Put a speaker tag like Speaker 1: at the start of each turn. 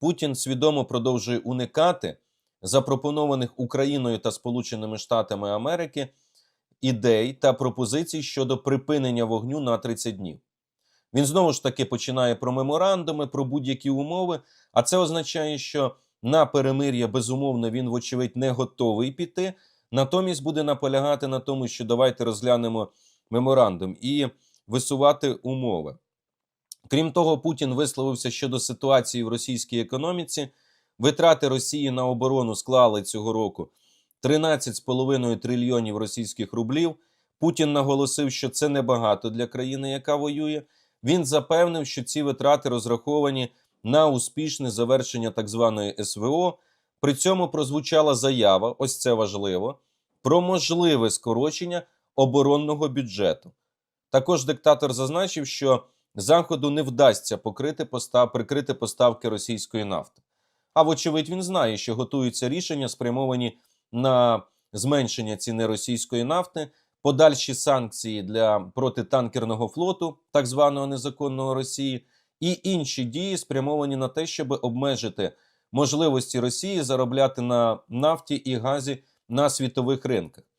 Speaker 1: Путін свідомо продовжує уникати запропонованих Україною та Сполученими Штатами Америки ідей та пропозицій щодо припинення вогню на 30 днів. Він знову ж таки починає про меморандуми, про будь-які умови. А це означає, що на перемир'я безумовно він, вочевидь, не готовий піти. Натомість буде наполягати на тому, що давайте розглянемо меморандум і висувати умови. Крім того, Путін висловився щодо ситуації в російській економіці. Витрати Росії на оборону склали цього року 13,5 трильйонів російських рублів. Путін наголосив, що це небагато для країни, яка воює. Він запевнив, що ці витрати розраховані на успішне завершення так званої СВО. При цьому прозвучала заява, ось це важливо, про можливе скорочення оборонного бюджету. Також диктатор зазначив, що Заходу не вдасться покрити постав, прикрити поставки російської нафти. А вочевидь, він знає, що готуються рішення, спрямовані на зменшення ціни російської нафти, подальші санкції для протитанкерного флоту, так званого незаконного Росії, і інші дії спрямовані на те, щоб обмежити можливості Росії заробляти на нафті і газі на світових ринках.